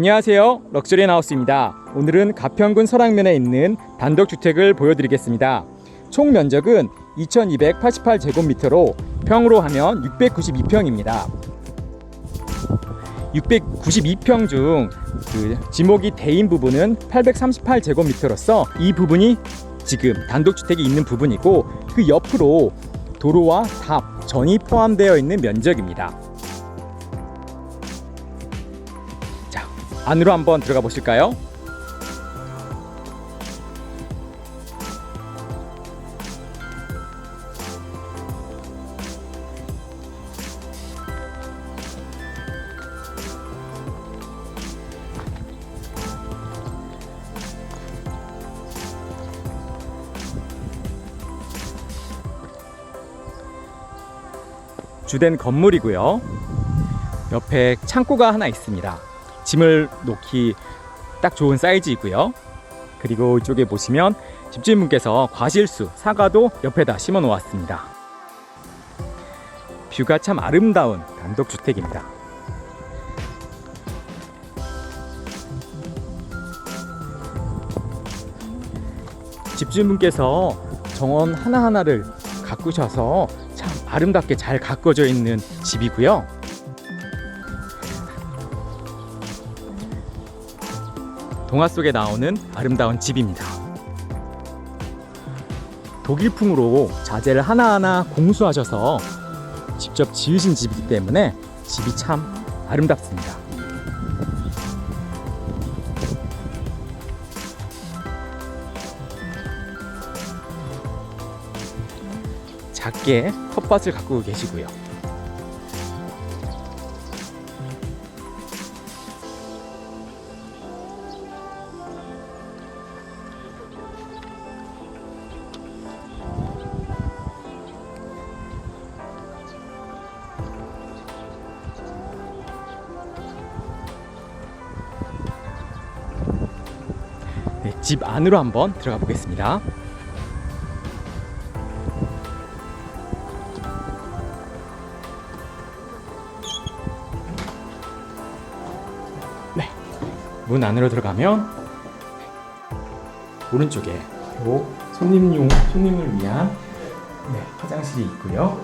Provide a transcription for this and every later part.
안녕하세요. 럭셔리 하우스입니다. 오늘은 가평군 설악면에 있는 단독주택을 보여드리겠습니다. 총 면적은 2288제곱미터로 평으로 하면 692평입니다. 692평 중 그 지목이 대인 부분은 838제곱미터로서 이 부분이 지금 단독주택이 있는 부분이고 그 옆으로 도로와 답, 전이 포함되어 있는 면적입니다. 안으로 한번 들어가 보실까요? 주된 건물이고요. 옆에 창고가 하나 있습니다. 짐을 놓기 딱 좋은 사이즈이고요. 그리고 이쪽에 보시면 집주인분께서 과실수, 사과도 옆에다 심어 놓았습니다. 뷰가 참 아름다운 단독주택입니다. 집주인분께서 정원 하나하나를 가꾸셔서 참 아름답게 잘 가꿔져 있는 집이고요. 동화 속에 나오는 아름다운 집입니다. 독일풍으로 자재를 하나하나 공수하셔서 직접 지으신 집이기 때문에 집이 참 아름답습니다. 작게 텃밭을 가꾸고 계시고요. 집 안으로 한번 들어가 보겠습니다. 네, 문 안으로 들어가면 오른쪽에 요 손님용 손님을 위한 네, 화장실이 있고요.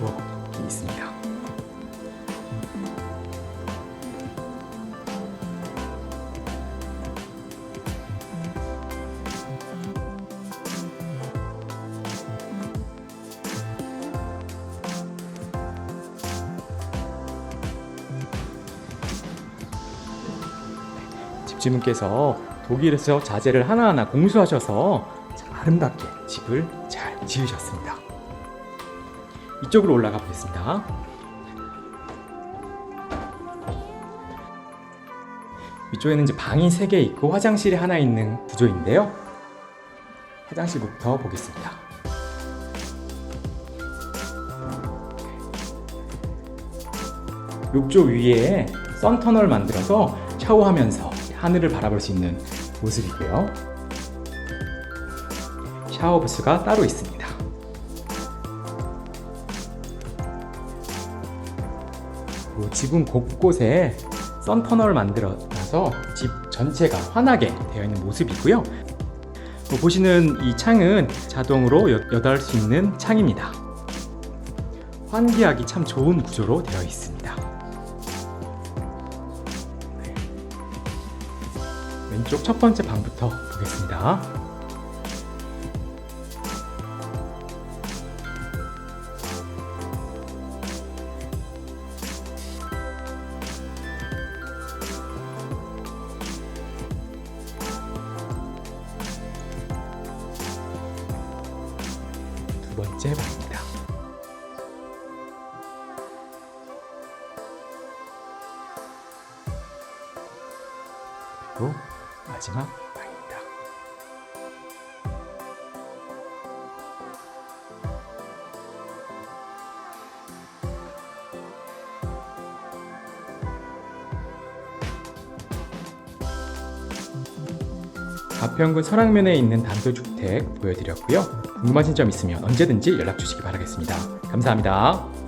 부엌이 있습니다. 집주인분께서 독일에서 자재를 하나하나 공수하셔서 참 아름답게 집을 잘 지으셨습니다. 이쪽으로 올라가 보겠습니다. 이쪽에는 이제 방이 3개 있고 화장실이 하나 있는 구조인데요. 화장실부터 보겠습니다. 욕조 위에 선터널 만들어서 샤워하면서 하늘을 바라볼 수 있는 모습이고요. 샤워 부스가 따로 있습니다. 그리고 지붕 곳곳에 선터널 만들어서 집 전체가 환하게 되어 있는 모습이고요. 또 보시는 이 창은 자동으로 여- 여닫을 수 있는 창입니다. 환기하기 참 좋은 구조로 되어 있습니다. 네. 왼쪽 첫 번째 방부터 보겠습니다. 번째 방입니다. 바로 마지막 방 가평군 설악면에 있는 단독주택 보여드렸고요. 궁금하신 점 있으면 언제든지 연락 주시기 바라겠습니다. 감사합니다.